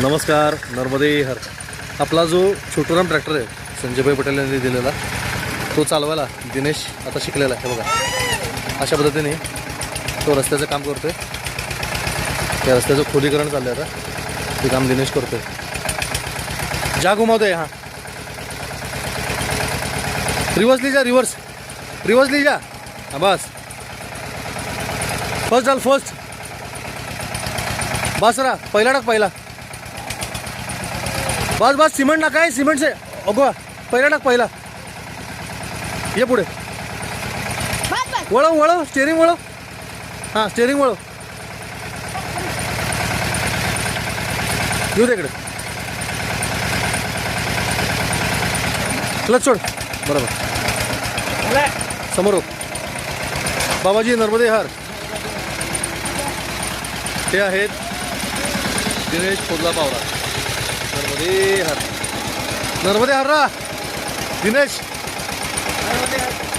नमस्कार नर्मदे हर. आपला जो छोटूराम ट्रॅक्टर आहे संजयभाई पटेल यांनी दिलेला तो चालवायला दिनेश आता शिकलेला आहे बघा. अशा पद्धतीने तो रस्त्याचं काम करतोय. त्या रस्त्याचं खोलीकरण चाललं आहे आता. ते काम दिनेश करतोय. जा आहे हां. रिवर्स लिजा जा रिवर्स रिवर्स लिजा जा. हां बस. फर्स्ट डाल फर्स्ट बस रा पहिला टाक पहिला. बस बस सिमेंट ना काय सिमेंट से अगो पहिला टाक पहिला. ये पुढे. वळव वळव स्टेअरिंग वळव. हां स्टेअरिंग वळव. येऊ दे इकडे. क्लच सोड. बरोबर. समोर. बाबाजी नर्मदे हार. ते आहेत दिनेश पोदला पावरा नर्मदे हर नर्मदे हर दिनेश. नर्मदे दिनेश